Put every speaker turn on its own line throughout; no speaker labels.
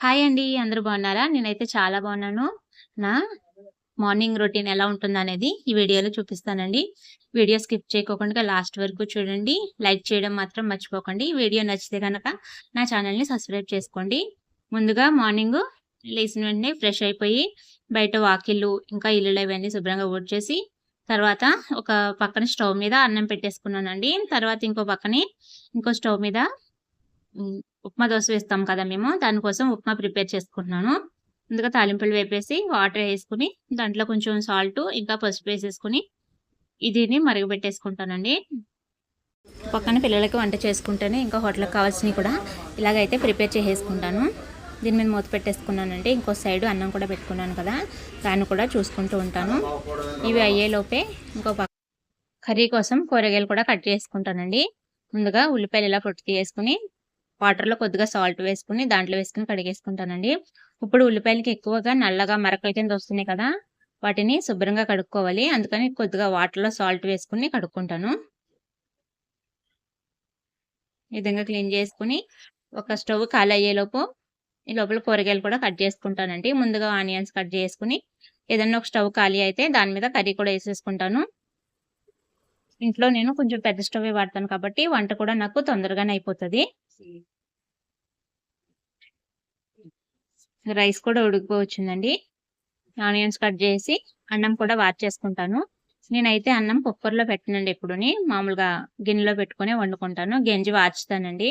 Hi అండి. అందరూ బాగున్నారా? నేనైతే చాలా బాగున్నాను. నా మార్నింగ్ రొటీన్ ఎలా ఉంటుందనేది ఈ వీడియోలో చూపిస్తానండి. వీడియో స్కిప్ చేయకోకుండా లాస్ట్ వరకు చూడండి. లైక్ చేయడం మాత్రం మర్చిపోకండి. వీడియో నచ్చితే కనుక నా ఛానల్‌ని సబ్స్క్రైబ్ చేసుకోండి. ముందుగా మార్నింగ్ లేచిన వెంటనే ఫ్రెష్ అయిపోయి బయట వాకిళ్ళు, ఇంకా ఇల్లులు ఇవన్నీ శుభ్రంగా ఊడ్చేసి తర్వాత ఒక పక్కన స్టవ్ మీద అన్నం పెట్టేసుకున్నానండి. తర్వాత ఇంకో పక్కనే ఇంకో స్టవ్ మీద ఉప్మా దోశ వేస్తాం కదా మేము. దానికోసం ఉప్మా ప్రిపేర్ చేసుకుంటున్నాను. ముందుగా తాలింపులు వేపేసి వాటర్ వేసుకుని దాంట్లో కొంచెం సాల్ట్ ఇంకా పసుపు వేసేసుకొని ఇదిని మరగబెట్టేసుకుంటానండి. పక్కన పిల్లలకి వంట చేసుకుంటాను ఇంకా హోటల్‌కి కావాల్సినవి కూడా ఇలాగైతే ప్రిపేర్ చేసేసుకుంటాను. దీని మీద మూత పెట్టేసుకున్నానండి. ఇంకో సైడు అన్నం కూడా పెట్టుకున్నాను కదా! దాన్ని కూడా చూసుకుంటూ ఉంటాను. ఇవి అయ్యేలోపే ఇంకో పక్క కర్రీ కోసం కూరగాయలు కూడా కట్ చేసుకుంటానండి. ముందుగా ఉల్లిపాయలు ఇలా పొట్టు వేసుకుని వాటర్‌లో కొద్దిగా సాల్ట్ వేసుకుని దాంట్లో వేసుకొని కడిగేసుకుంటానండి. ఇప్పుడు ఉల్లిపాయలకి ఎక్కువగా నల్లగా మరకల కింద వస్తున్నాయి కదా! వాటిని శుభ్రంగా కడుక్కోవాలి. అందుకని కొద్దిగా వాటర్‌లో సాల్ట్ వేసుకొని కడుక్కుంటాను. ఈ విధంగా క్లీన్ చేసుకొని ఒక స్టవ్ ఖాళీ అయ్యేలోపు ఈ లోపల కూరగాయలు కూడా కట్ చేసుకుంటానండి. ముందుగా ఆనియన్స్ కట్ చేసుకుని ఏదన్నా ఒక స్టవ్ ఖాళీ అయితే దాని మీద కర్రీ కూడా వేసేసుకుంటాను ఇంట్లో నేను కొంచెం పెద్ద స్టవ్ వాడతాను కాబట్టి వంట కూడా నాకు తొందరగానే అయిపోతుంది రైస్ కూడా ఉడికిపోవచ్చుందండి ఆనియన్స్ కట్ చేసి అన్నం కూడా వాచ్ చేసుకుంటాను నేనైతే అన్నం కుక్కర్‌లో పెట్టనండి ఎప్పుడుని. మామూలుగా గిన్నెలో పెట్టుకొని వండుకుంటాను. గెంజి వాచుతానండి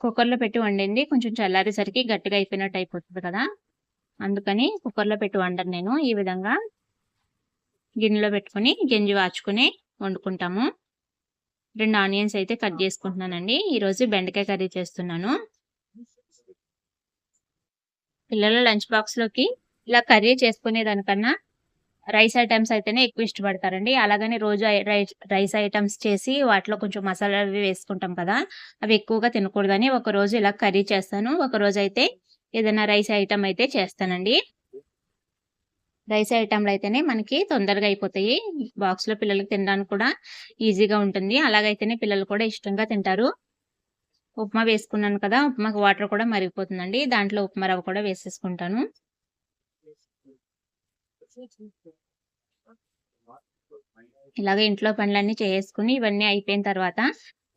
కుక్కర్‌లో పెట్టి వండింది కొంచెం చల్లారేసరికి గట్టిగా అయిపోయినట్టు అయిపోతుంది కదా! అందుకని కుక్కర్‌లో పెట్టి వండను నేను. ఈ విధంగా గిన్నెలో పెట్టుకొని గెంజి వాచుకుని వండుకుంటాము. రెండు ఆనియన్స్ అయితే కట్ చేసుకుంటున్నానండి. ఈరోజు బెండకాయ కర్రీ చేస్తున్నాను. పిల్లల లంచ్ బాక్స్‌లోకి ఇలా కర్రీ చేసుకునే దానికన్నా రైస్ ఐటెమ్స్ అయితేనే ఎక్కువ ఇష్టపడతారండి. అలాగనే రోజు ఐ రైస్ రైస్ ఐటెమ్స్ చేసి వాటిలో కొంచెం మసాలా అవి వేసుకుంటాం కదా! అవి ఎక్కువగా తినకూడదని ఒకరోజు ఇలా కర్రీ చేస్తాను. ఒకరోజైతే ఏదైనా రైస్ ఐటమ్ అయితే చేస్తానండి. రైస్ ఐటమ్లు అయితేనే మనకి తొందరగా అయిపోతాయి. బాక్స్‌లో పిల్లలకి తినడానికి కూడా ఈజీగా ఉంటుంది. అలాగైతేనే పిల్లలు కూడా ఇష్టంగా తింటారు. ఉప్మా వేసుకున్నాను కదా! ఉప్మాకి వాటర్ కూడా మరిగిపోతుందండి. దాంట్లో ఉప్మా రవ్వ కూడా వేసేసుకుంటాను. ఇలాగ ఇంట్లో పనులన్నీ చేసుకుని ఇవన్నీ అయిపోయిన తర్వాత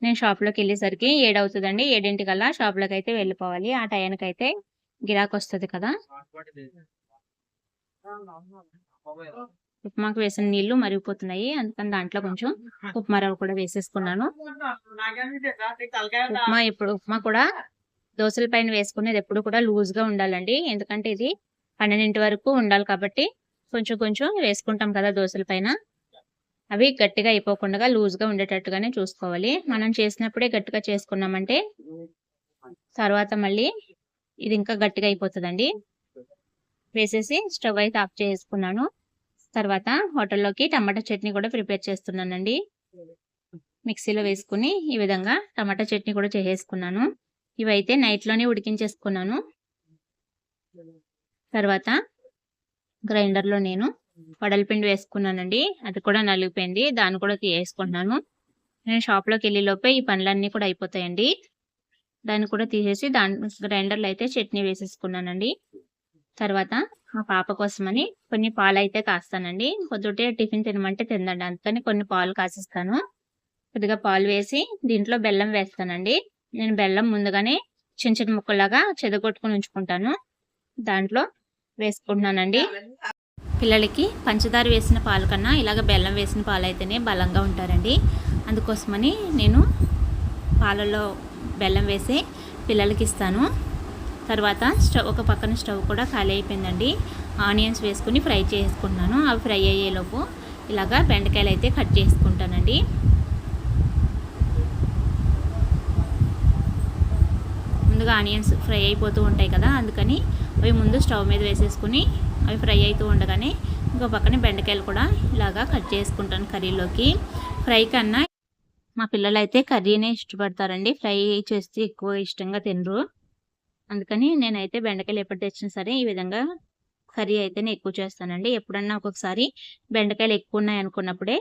నేను షాప్లోకి వెళ్ళేసరికి ఏడవుతుందండి ఏడింటికల్లా షాప్లోకి అయితే వెళ్ళిపోవాలి. ఆ టయానికి అయితే గిరాకొస్తుంది కదా! ఉప్మాకు వేసిన నీళ్ళు మరిగిపోతున్నాయి. అందుకని దాంట్లో కొంచెం ఉప్మా రవ్వ కూడా వేసేసుకున్నాను. ఉప్మా ఇప్పుడు ఉప్మా కూడా దోశల పైన వేసుకునేది ఎప్పుడు కూడా లూజ్‌గా ఉండాలండి. ఎందుకంటే ఇది 12 వరకు ఉండాలి కాబట్టి కొంచెం కొంచెం వేసుకుంటాం కదా దోశల పైన. అవి గట్టిగా అయిపోకుండా లూజ్‌గా ఉండేటట్టుగానే చూసుకోవాలి. మనం చేసినప్పుడే గట్టిగా చేసుకున్నామంటే తర్వాత మళ్ళీ ఇది ఇంకా గట్టిగా అయిపోతుందండి వేసేసి స్టవ్ అయితే ఆఫ్ చేసుకున్నాను తర్వాత హోటల్‌లోకి టమాటా చట్నీ కూడా ప్రిపేర్ చేస్తున్నానండి. మిక్సీలో వేసుకుని ఈ విధంగా టమాటా చట్నీ కూడా చేసేసుకున్నాను. ఇవైతే నైట్‌లోనే ఉడికించేసుకున్నాను. తర్వాత గ్రైండర్‌లో నేను వడలపిండి వేసుకున్నానండి. అది కూడా నలిగిపోయింది. దాన్ని కూడా తీసేసుకుంటున్నాను. నేను షాప్‌లోకెళ్ళేలోపే ఈ పనులన్నీ కూడా అయిపోతాయండి. దాన్ని కూడా తీసేసి దాని గ్రైండర్‌లో అయితే చట్నీ వేసేసుకున్నానండి. తర్వాత మా పాప కోసమని కొన్ని పాలైతే కాస్తానండి. పొద్దుటే టిఫిన్ తినమంటే తిందండి అందుకని కొన్ని పాలు కాసిస్తాను. కొద్దిగా పాలు వేసి దీంట్లో బెల్లం వేస్తానండి. నేను బెల్లం ముందుగానే చిన్న చిన్న ముక్కలాగా చెదగొట్టుకొని ఉంచుకుంటాను. దాంట్లో వేసుకుంటున్నానండి. పిల్లలకి పంచదార వేసిన పాలు కన్నా ఇలాగ బెల్లం వేసిన పాలు అయితేనే బలంగా ఉంటారండి. అందుకోసమని నేను పాలల్లో బెల్లం వేసి పిల్లలకి ఇస్తాను తర్వాత స్టవ్ ఒక పక్కన స్టవ్ కూడా ఖాళీ అయిపోయిందండి. ఆనియన్స్ వేసుకొని ఫ్రై చేసుకుంటున్నాను. అవి ఫ్రై అయ్యేలోపు ఇలాగా బెండకాయలు అయితే కట్ చేసుకుంటానండి. ముందుగా ఆనియన్స్ ఫ్రై అయిపోతూ ఉంటాయి కదా! అందుకని అవి ముందు స్టవ్ మీద వేసేసుకుని అవి ఫ్రై అవుతూ ఉండగానే ఇంకో పక్కన బెండకాయలు కూడా ఇలాగా కట్ చేసుకుంటాను కర్రీలోకి. ఫ్రై కన్నా మా పిల్లలు అయితే కర్రీనే ఇష్టపడతారండి. ఫ్రై చేస్తే ఎక్కువ ఇష్టంగా తినరు. అందుకని నేనైతే బెండకాయలు ఎప్పుడు తెచ్చినా సరే ఈ విధంగా కర్రీ అయితేనే ఎక్కువ చేస్తానండి. ఎప్పుడన్నా ఒక్కొక్కసారి బెండకాయలు ఎక్కువ ఉన్నాయి అనుకున్నప్పుడే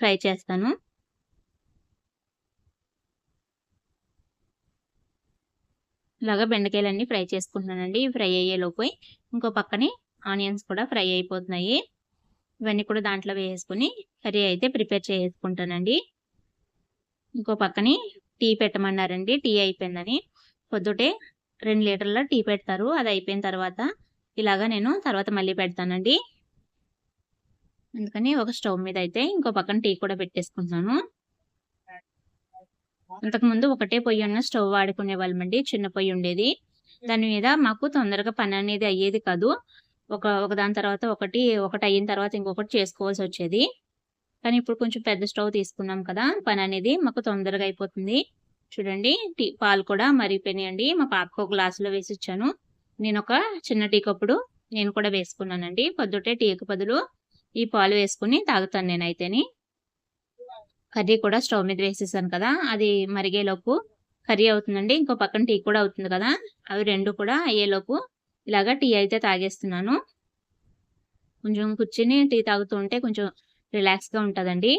ఫ్రై చేస్తాను. ఇలాగా బెండకాయలన్నీ ఫ్రై చేసుకుంటున్నానండి. ఫ్రై అయ్యే లోపు ఇంకో పక్కనే ఆనియన్స్ కూడా ఫ్రై అయిపోతున్నాయి. ఇవన్నీ కూడా దాంట్లో వేసుకుని కర్రీ అయితే ప్రిపేర్ చేసుకుంటానండి. ఇంకో పక్కని టీ పెట్టమన్నారండి. టీ అయిపోయిందని. పొద్దుటే రెండు లీటర్ల టీ పెడతారు. అది అయిపోయిన తర్వాత ఇలాగా నేను తర్వాత మళ్ళీ పెడతానండి. అందుకని ఒక స్టవ్ మీద అయితే ఇంకో పక్కన టీ కూడా పెట్టేసుకుంటున్నాను. అంతకుముందు ఒకటే పొయ్యి ఉన్న స్టవ్ వాడుకునే వాళ్ళమండి. చిన్న పొయ్యి ఉండేది. దాని మీద మాకు తొందరగా పని అనేది అయ్యేది కాదు. ఒక ఒక దాని తర్వాత ఒకటి ఒకటి అయిన తర్వాత ఇంకొకటి చేసుకోవాల్సి వచ్చేది. కానీ ఇప్పుడు కొంచెం పెద్ద స్టవ్ తీసుకున్నాం కదా పని అనేది మాకు తొందరగా అయిపోతుంది. చూడండి. టీ పాలు కూడా మరిగిపోయినాయండి. మా పాపకు ఒక గ్లాసులో వేసి ఇచ్చాను నేను ఒక చిన్న టీ కప్పుడు నేను కూడా వేసుకున్నానండి. పొద్దుటే టీకి బదులు ఈ పాలు వేసుకుని తాగుతాను నేనైతేని. కర్రీ కూడా స్టవ్ మీద వేసేసాను కదా అది మరిగేలోపు కర్రీ అవుతుందండి. ఇంకో పక్కన టీ కూడా అవుతుంది కదా అవి రెండు కూడా అయ్యేలోపు ఇలాగా టీ అయితే తాగేస్తున్నాను. కొంచెం కూర్చుని టీ తాగుతూ ఉంటే కొంచెం రిలాక్స్గా ఉంటుందండి.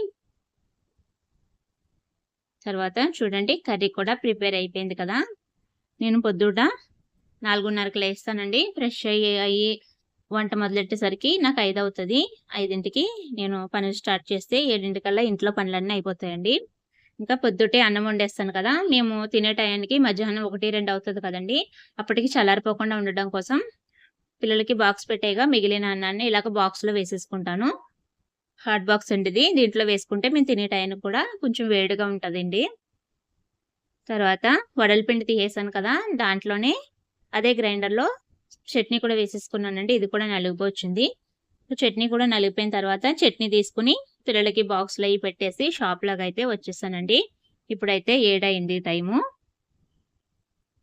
తర్వాత చూడండి కర్రీ కూడా ప్రిపేర్ అయిపోయింది కదా. నేను పొద్దుట నాలుగున్నరకు లేస్తానండి. ఫ్రెష్ అయ్యి అయ్యి వంట మొదలెట్టేసరికి నాకు ఐదు అవుతుంది. ఐదింటికి నేను పనులు స్టార్ట్ చేస్తే ఏడింటికల్లా ఇంట్లో పనులన్నీ అయిపోతాయండి. ఇంకా పొద్దుటే అన్నం వండేస్తాను కదా. మేము తినే టయానికి మధ్యాహ్నం ఒకటి రెండు అవుతుంది కదండి. అప్పటికి చల్లారిపోకుండా ఉండడం కోసం పిల్లలకి బాక్స్ పెట్టేగా మిగిలిన అన్నాన్ని ఇలాగ బాక్స్లో వేసేసుకుంటాను. హాట్ బాక్స్ అండి ఇది దీంట్లో వేసుకుంటే మేము తినే టైంకి కూడా కొంచెం వేడిగా ఉంటుందండి. తర్వాత వడలపిండి తీసేసాను కదా దాంట్లోనే అదే గ్రైండర్లో చట్నీ కూడా వేసేసుకున్నానండి. ఇది కూడా నలిగిపోవచ్చింది. చట్నీ కూడా నలిగిపోయిన తర్వాత చట్నీ తీసుకుని పిల్లలకి బాక్స్లో అవి పెట్టేసి షాప్ లాగా అయితే వచ్చేసానండి. ఇప్పుడైతే ఏడైంది టైము.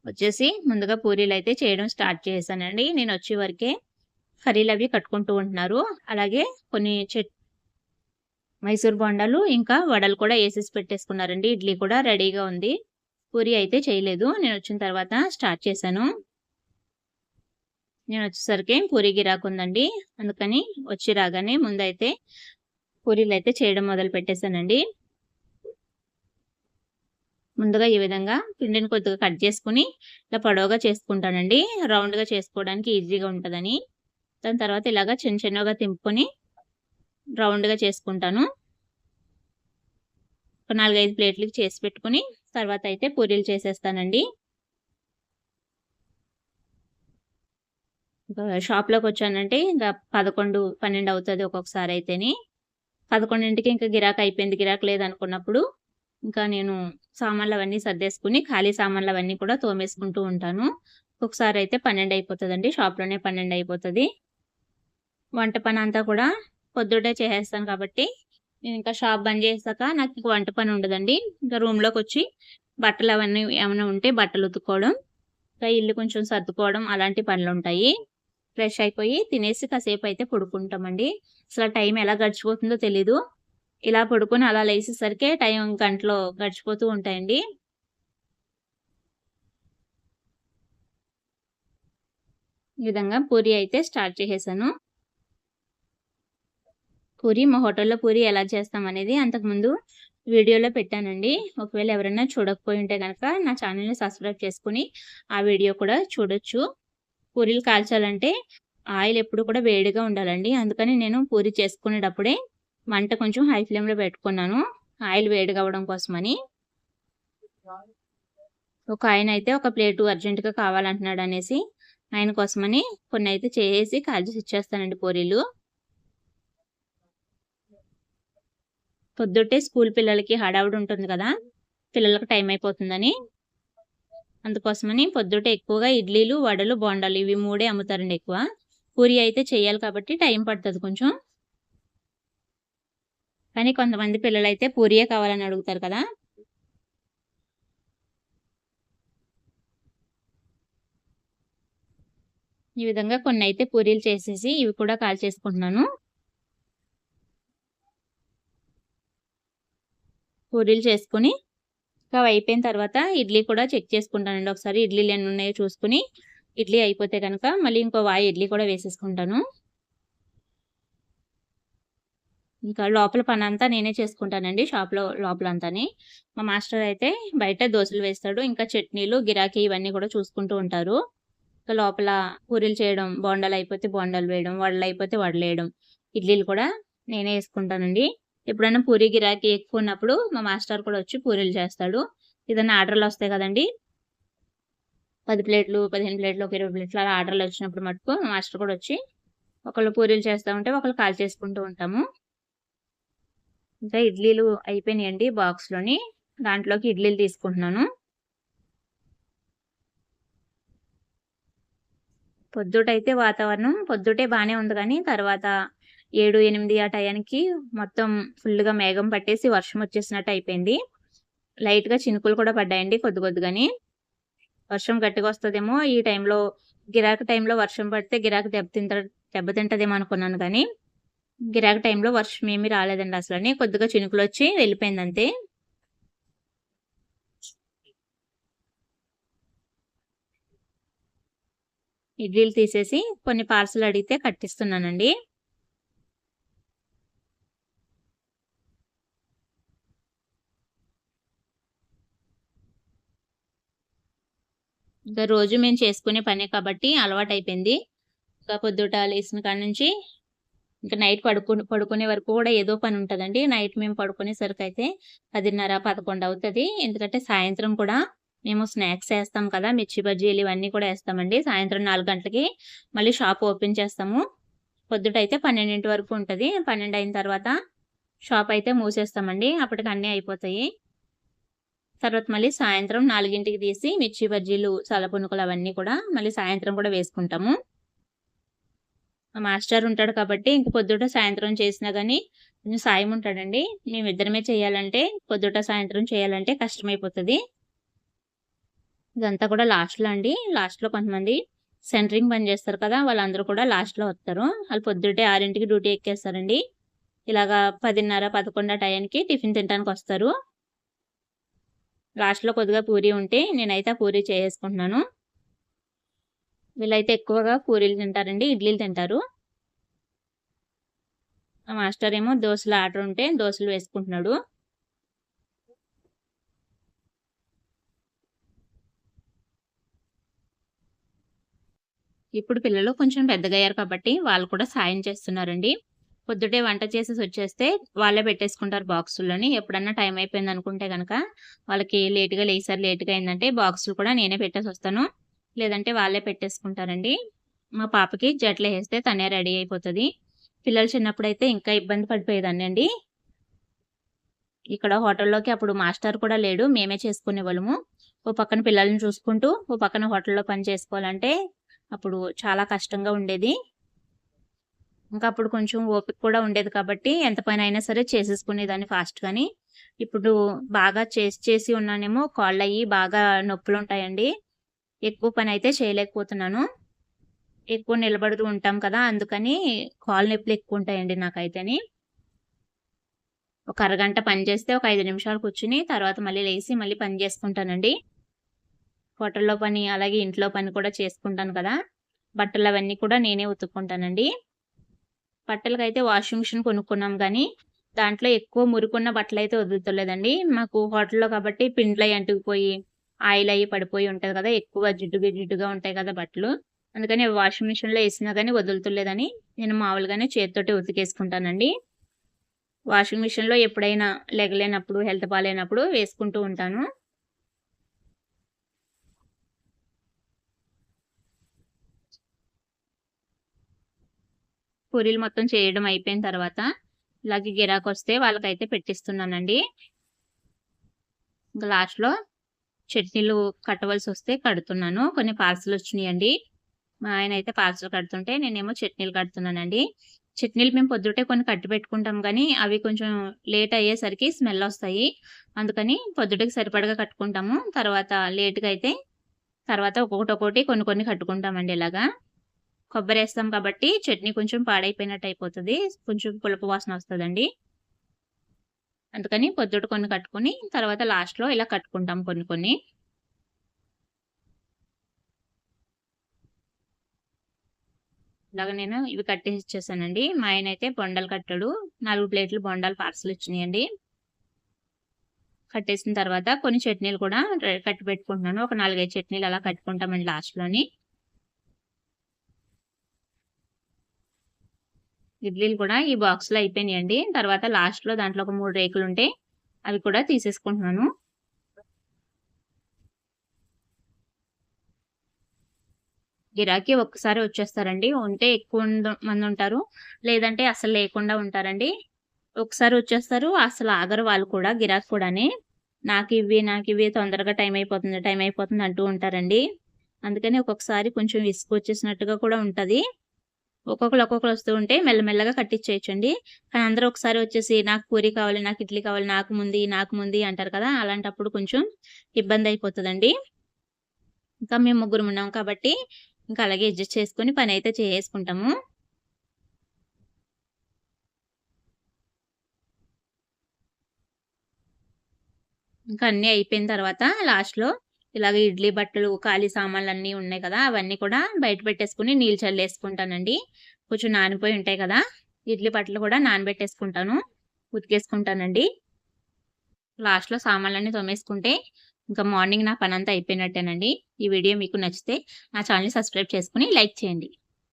వచ్చేసి ముందుగా పూరీలు అయితే చేయడం స్టార్ట్ చేశానండి. నేను వచ్చే వరకే కర్రీలు అవి కట్టుకుంటూ ఉంటున్నారు. అలాగే కొన్ని చెట్ మైసూర్ బొండాలు ఇంకా వడలు కూడా వేసేసి పెట్టేసుకున్నారండి. ఇడ్లీ కూడా రెడీగా ఉంది. పూరి అయితే చేయలేదు. నేను వచ్చిన తర్వాత స్టార్ట్ చేశాను. నేను వచ్చేసరికి పూరి గిరాకుందండి అందుకని వచ్చి రాగానే ముందైతే పూరీలు అయితే చేయడం మొదలు పెట్టేశానండి. ముందుగా ఈ విధంగా పిండిని కొద్దిగా కట్ చేసుకుని ఇలా పొడవుగా చేసుకుంటానండి. రౌండ్గా చేసుకోవడానికి ఈజీగా ఉంటుందని. దాని తర్వాత ఇలాగా చిన్న చిన్నగా తింపుకొని రౌండ్గా చేసుకుంటాను. ఒక నాలుగైదు ప్లేట్లకి చేసి పెట్టుకుని తర్వాత అయితే పూరీలు చేసేస్తానండి. షాప్లోకి వచ్చానంటే ఇంకా పదకొండు పన్నెండు అవుతుంది ఒక్కొక్కసారి అయితేని. పదకొండింటికి ఇంకా గిరాక్ అయిపోయింది గిరాక్ లేదనుకున్నప్పుడు ఇంకా నేను సామాన్లు అవన్నీ సర్దేసుకుని ఖాళీ సామాన్లు అవన్నీ కూడా తోమేసుకుంటూ ఉంటాను. ఒకసారి అయితే పన్నెండు అయిపోతుందండి షాప్లోనే పన్నెండు అయిపోతుంది. వంట పని అంతా కూడా పొద్దుటే చేసేస్తాను కాబట్టి నేను ఇంకా షాప్ బంద్ చేసాక నాకు వంట పని ఉండదండి. ఇంకా రూమ్లోకి వచ్చి బట్టలు అవన్నీ ఏమైనా ఉంటే బట్టలు ఉతుక్కోవడం ఇంకా ఇల్లు కొంచెం సర్దుకోవడం అలాంటి పనులు ఉంటాయి. ఫ్రెష్ అయిపోయి తినేసి కాసేపు అయితే పడుకుంటామండి. అసలు టైం ఎలా గడిచిపోతుందో తెలీదు. ఇలా పడుకొని అలా లేచేసరికి టైం గంటలో గడిచిపోతూ ఉంటాయండి. ఈ విధంగా పూరి అయితే స్టార్ట్ చేసేసాను. పూరి మా హోటల్లో పూరి ఎలా చేస్తాం అనేది అంతకుముందు వీడియోలో పెట్టానండి. ఒకవేళ ఎవరైనా చూడకపోయి ఉంటే కనుక నా ఛానల్ని సబ్స్క్రైబ్ చేసుకుని ఆ వీడియో కూడా చూడొచ్చు. పూరీలు కాల్చాలంటే ఆయిల్ ఎప్పుడు కూడా వేడిగా ఉండాలండి. అందుకని నేను పూరి చేసుకునేటప్పుడే మంట కొంచెం హై ఫ్లేమ్లో పెట్టుకున్నాను. ఆయిల్ వేడిగా అవ్వడం కోసమని. ఒక ఆయన అయితే ఒక ప్లేటు అర్జెంటుగా కావాలంటున్నాడు అనేసి ఆయన కోసమని కొన్ని అయితే చేసి కాల్చేసి ఇచ్చేస్తానండి పూరీలు. పొద్దుటే స్కూల్ పిల్లలకి హడావుడి ఉంటుంది కదా పిల్లలకు టైం అయిపోతుందని. అందుకోసమని పొద్దుటే ఎక్కువగా ఇడ్లీలు వడలు బోండాలు ఇవి మూడే అమ్ముతారండి ఎక్కువ. పూరి అయితే చేయాలి కాబట్టి టైం పడుతుంది కొంచెం. కానీ కొంతమంది పిల్లలు అయితే పూరియే కావాలని అడుగుతారు కదా. ఈ విధంగా కొన్ని అయితే పూరీలు చేసేసి ఇవి కూడా కాల్ చేసుకుంటున్నాను పూరీలు చేసుకుని ఇంకా అయిపోయిన తర్వాత ఇడ్లీ కూడా చెక్ చేసుకుంటానండి ఒకసారి ఇడ్లీలు ఎన్ని ఉన్నాయో చూసుకుని ఇడ్లీ అయిపోతే కనుక మళ్ళీ ఇంకో వాయి ఇడ్లీ కూడా వేసేసుకుంటాను ఇంకా లోపల పని అంతా నేనే చేసుకుంటానండి షాప్‌లో లోపల అంతానే మా మాస్టర్ అయితే బయట దోసలు వేస్తాడు. ఇంకా చట్నీలు, గిరాకీ ఇవన్నీ కూడా చూసుకుంటూ ఉంటారు. ఇంకా లోపల పూరీలు చేయడం, బోండాలయిపోతే బోండాలు వేయడం, వడలు అయిపోతే వడలేయడం, ఇడ్లీలు కూడా నేనే వేసుకుంటానండి ఎప్పుడైనా పూరీ గిరాకీ ఎక్కువున్నప్పుడు మా మాస్టర్ కూడా వచ్చి పూరీలు చేస్తాడు. ఏదైనా ఆర్డర్లు వస్తాయి కదండీ! పది ప్లేట్లు, 15 ప్లేట్లు, ఒక 20 ప్లేట్లు అలా ఆర్డర్లు వచ్చినప్పుడు మటుకు మా మాస్టర్ కూడా వచ్చి ఒకళ్ళు పూరీలు చేస్తూ ఉంటే, ఒకళ్ళు కాల్ చేసుకుంటూ ఉంటాము. ఇంకా ఇడ్లీలు అయిపోయినాయండి బాక్స్‌లోని. దాంట్లోకి ఇడ్లీలు తీసుకుంటున్నాను. పొద్దుటైతే వాతావరణం పొద్దుటే బాగానే ఉంది కానీ తర్వాత 7, 8 ఆ టయానికి మొత్తం ఫుల్‌గా మేఘం పట్టేసి వర్షం వచ్చేసినట్టు అయిపోయింది. లైట్‌గా చినుకులు కూడా పడ్డాయండి కొద్ది కొద్దిగాని. వర్షం గట్టిగా వస్తుందేమో ఈ టైంలో గిరాకీ టైంలో వర్షం పడితే గిరాకీ దెబ్బతింట దెబ్బతింటదేమో అనుకున్నాను కానీ గిరాకీ టైంలో వర్షం ఏమీ రాలేదండి అసలు కొద్దిగా చినుకులు వచ్చి వెళ్ళిపోయింది అంతే ఇడ్లీలు తీసేసి కొన్ని పార్సల్ అడిగితే కట్టిస్తున్నానండి. ఇంకా రోజు మేము చేసుకునే పనే కాబట్టి అలవాటు అయిపోయింది ఇంకా పొద్దుట లేసిన కాడ నుంచి ఇంకా నైట్ పడుకు పడుకునే వరకు కూడా ఏదో పని ఉంటుందండి నైట్ మేము పడుకునేసరికయితే 10:30, 11 అవుతది. ఎందుకంటే సాయంత్రం కూడా మేము స్నాక్స్ వేస్తాం కదా! మిర్చి బజ్జీలు ఇవన్నీ కూడా వేస్తామండి సాయంత్రం నాలుగు గంటలకి మళ్ళీ షాప్ ఓపెన్ చేస్తాము. పొద్దుట అయితే పన్నెండింటి వరకు ఉంటుంది పన్నెండు అయిన తర్వాత షాప్ అయితే మూసేస్తామండి. అప్పటికి అన్నీ అయిపోతాయి. తర్వాత మళ్ళీ సాయంత్రం నాలుగింటికి తీసి మిర్చి బజ్జీలు, చల్లపునుకులు అవన్నీ కూడా మళ్ళీ సాయంత్రం కూడా వేసుకుంటాము. మాస్టర్ ఉంటాడు కాబట్టి ఇంక పొద్దుట, సాయంత్రం చేసినా కానీ కొంచెం సాయం ఉంటాడండి. మేమిద్దరమే చేయాలంటే పొద్దుట, సాయంత్రం చేయాలంటే కష్టమైపోతుంది ఇదంతా కూడా లాస్ట్‌లో అండి. లాస్ట్‌లో కొంతమంది సెంటరింగ్ పని చేస్తారు కదా! వాళ్ళందరూ కూడా లాస్ట్‌లో వస్తారు. వాళ్ళు పొద్దుటే ఆరింటికి డ్యూటీ ఎక్కేస్తారండి. ఇలాగా పదిన్నర పదకొండు టయానికి టిఫిన్ తినటానికొస్తారు. లాస్ట్‌లో కొద్దిగా పూరి ఉంటే నేనైతే పూరి చేసుకుంటున్నాను వీళ్ళైతే ఎక్కువగా పూరీలు తింటారండి. ఇడ్లీలు తింటారు. మాస్టర్ ఏమో దోశలు ఆర్డర్ ఉంటే దోశలు వేసుకుంటున్నాడు. ఇప్పుడు పిల్లలు కొంచెం పెద్దగయ్యారు కాబట్టి వాళ్ళు కూడా సాయం చేస్తున్నారండి. పొద్దుటే వంట చేసేసి వచ్చేస్తే వాళ్ళే పెట్టేసుకుంటారు బాక్సుల్లోని. ఎప్పుడన్నా టైం అయిపోయింది అనుకుంటే కనుక వాళ్ళకి లేట్‌గా లేసారు, లేట్‌గా అయిందంటే బాక్సులు కూడా నేనే పెట్టేసి వస్తాను లేదంటే వాళ్ళే పెట్టేసుకుంటారండి. మా పాపకి జట్లు వేస్తే తనే రెడీ అయిపోతుంది పిల్లలు చిన్నప్పుడైతే ఇంకా ఇబ్బంది పడిపోయేదాన్ని అండి ఇక్కడ హోటల్‌లోకి అప్పుడు మాస్టర్ కూడా లేడు. మేమే చేసుకునేవాళ్ళము. ఓ పక్కన పిల్లల్ని చూసుకుంటూ, ఓ పక్కన హోటల్‌లో పని చేసుకోవాలంటే అప్పుడు చాలా కష్టంగా ఉండేది. ఇంకా అప్పుడు కొంచెం ఓపిక కూడా ఉండేది కాబట్టి ఎంత పని అయినా సరే చేసేసుకునేదాన్ని ఫాస్ట్‌గాని. ఇప్పుడు బాగా చేసి చేసి ఉన్నానేమో కాళ్ళయ్యి బాగా నొప్పులు ఉంటాయండి ఎక్కువ పని అయితే చేయలేకపోతున్నాను. ఎక్కువ నిలబడుతూ ఉంటాం కదా! అందుకని కాళ్ళు నొప్పులు ఎక్కువ ఉంటాయండి నాకైతేని. ఒక అరగంట పని చేస్తే ఒక ఐదు నిమిషాలు కూర్చుని తర్వాత మళ్ళీ లేచి మళ్ళీ పని చేసుకుంటానండి. హోటల్‌లో పని, అలాగే ఇంట్లో పని కూడా చేసుకుంటాను కదా! బట్టలు అవన్నీ కూడా నేనే ఉతుక్కుంటానండి. బట్టలకైతే వాషింగ్ మిషన్ కొనుక్కున్నాం కానీ దాంట్లో ఎక్కువ మురుకున్న బట్టలైతే వదులుతలేదండి. మాకు హోటల్‌లో కాబట్టి పిండ్లయి అంటుకుపోయి, అయ్యి పడిపోయి ఉంటది కదా! ఎక్కువ జిడ్డుగా జిడ్డుగా ఉంటాయి కదా బట్టలు. అందుకని వాషింగ్ మిషన్‌లో వేసినా కానీ వదులుతలేదని నేను మామూలుగానే చేతితోటి ఉతికేసుకుంటానండి. వాషింగ్ మిషన్‌లో ఎప్పుడైనా లెగలేనప్పుడు, హెల్త్ బాగాలేనప్పుడు వేసుకుంటూ ఉంటాను. పూరీలు మొత్తం చేయడం అయిపోయిన తర్వాత ఇలాగే గిరాకొస్తే వాళ్ళకైతే పెట్టిస్తున్నానండి. ఇంకా లాస్ట్‌లో చట్నీలు కట్టవలసి వస్తే కడుతున్నాను. కొన్ని పార్సల్ వచ్చినాయండి మా అయితే పార్సల్ కడుతుంటే నేనేమో చట్నీలు కడుతున్నానండి. చట్నీలు మేము పొద్దుటే కొన్ని కట్టి పెట్టుకుంటాం కానీ అవి కొంచెం లేట్ అయ్యేసరికి స్మెల్ వస్తాయి అందుకని పొద్దుటకి సరిపడగా కట్టుకుంటాము. తర్వాత లేట్‌గా అయితే తర్వాత ఒక్కొక్కటి ఒక్కోటి కొన్ని కొన్ని కట్టుకుంటామండి ఇలాగా. కొబ్బరి వేస్తాం కాబట్టి చట్నీ కొంచెం పాడైపోయినట్టు అయిపోతుంది. కొంచెం పులుపు వాసన వస్తుందండి. అందుకని పొద్దుట కొన్ని కట్టుకొని తర్వాత లాస్ట్‌లో ఇలా కట్టుకుంటాం కొన్ని కొన్ని. ఇలాగ నేను ఇవి కట్టేసి ఇచ్చేసానండి మా ఆయన అయితే బొండాలు కట్టాడు. నాలుగు ప్లేట్లు బొండాలు పార్సల్ ఇచ్చినాయండి. కట్టేసిన తర్వాత కొన్ని చట్నీలు కూడా కట్టి పెట్టుకుంటున్నాను. ఒక నాలుగైదు చట్నీలు అలా కట్టుకుంటామండి లాస్ట్లోని. ఇడ్లీలు కూడా ఈ బాక్స్లో అయిపోయినాయండి. తర్వాత లాస్ట్లో దాంట్లో ఒక మూడు రేకులు ఉంటే అవి కూడా తీసేసుకుంటున్నాను. గిరాకీ ఒక్కసారి వచ్చేస్తారండి. ఉంటే ఎక్కువ మంది ఉంటారు. లేదంటే అసలు లేకుండా ఉంటారండి. ఒకసారి వచ్చేస్తారు. అసలు ఆగరు వాళ్ళు కూడా గిరాకీ కూడానే. నాకు ఇవి నాకు ఇవి తొందరగా టైం అయిపోతుంది టైం అయిపోతుంది అంటూ ఉంటారండి. అందుకని ఒక్కొక్కసారి కొంచెం విసుగు వచ్చేసినట్టుగా కూడా ఉంటుంది. ఒక్కొక్కరు ఒక్కొక్కరు వస్తూ ఉంటే మెల్లమెల్లగా కట్టించేయచ్చండి కానీ అందరూ ఒకసారి వచ్చేసి నాకు పూరి కావాలి నాకు ఇడ్లీ కావాలి నాకు ముందు నాకు ముందు అంటారు కదా అలాంటప్పుడు కొంచెం ఇబ్బంది అయిపోతుందండి. ఇంకా మేము ముగ్గురు ఉన్నాం కాబట్టి ఇంకా అలాగే అడ్జస్ట్ చేసుకొని పని అయితే చేసుకుంటాము ఇంకా అన్నీ అయిపోయిన తర్వాత లాస్ట్లో ఇలాగ ఇడ్లీ బట్టలు ఖాళీ సామాన్లు అన్నీ ఉన్నాయి కదా అవన్నీ కూడా బయట పెట్టేసుకుని నీళ్ళు చల్లేసుకుంటానండి. కొంచెం నానిపోయి ఉంటాయి కదా ఇడ్లీ బట్టలు కూడా నానబెట్టేసుకుంటాను ఉతికేసుకుంటానండి. లాస్ట్లో సామాన్లన్నీ తోమేసుకుంటే ఇంకా మార్నింగ్ నా పని అంతా అయిపోయినట్టేనండి. ఈ వీడియో మీకు నచ్చితే నా ఛానల్ని సబ్స్క్రైబ్ చేసుకుని లైక్ చేయండి.